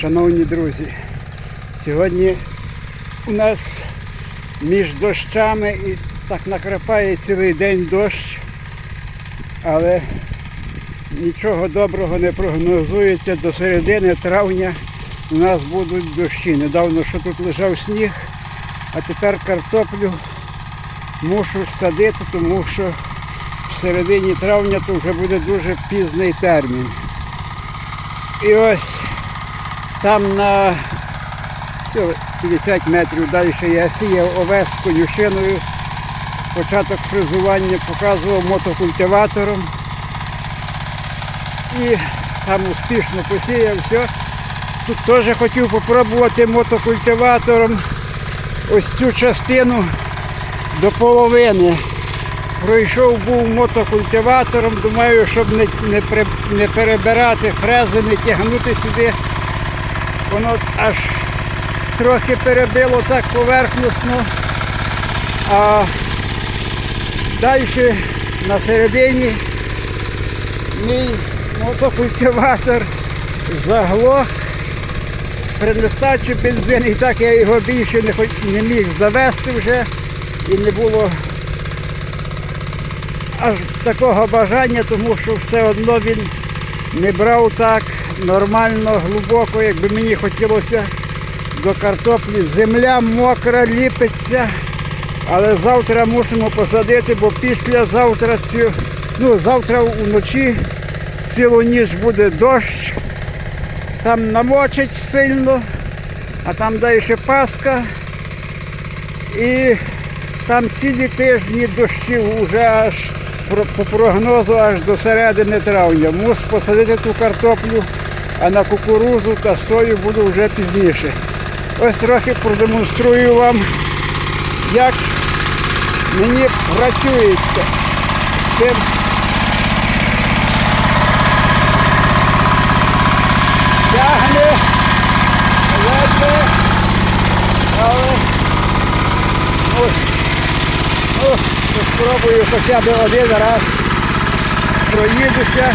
Шановні друзі, сьогодні у нас між дощами і так накрапає цілий день дощ, але нічого доброго не прогнозується. До середини травня у нас будуть дощі. Недавно що тут лежав сніг, а тепер картоплю мушу садити, тому що в середині травня то вже буде дуже пізний термін. І ось там на 50 метрів далі я сіяв овес конюшиною. Початок фрезування показував мотокультиватором. І там успішно посіяв все. Тут теж хотів попробувати мотокультиватором ось цю частину до половини. Пройшов був мотокультиватором, думаю, щоб не, не, не перебирати фрези, не тягнути сюди. Воно аж трохи перебило так поверхносно. А далі на середині мій мотокультиватор заглох. При нестачі бензин, і так я його більше не, хоч- не міг завести вже і не було аж такого бажання, тому що все одно він не брав так нормально, глибоко, якби мені хотілося до картоплі. Земля мокра, ліпиться, але завтра мусимо посадити, бо післязавтра цю, ну, завтра вночі цілу ніч буде дощ, там намочить сильно, а там далі Пасха. І там цілі тижні дощів уже аж по прогнозу аж до середини травня. Мус посадити ту картоплю, а на кукурузу та сою буду вже пізніше. Ось трохи продемонструю вам, як мені працюється з цим. Тягне, ледве, але ось, ну, спробую хоча б один раз проїдуся.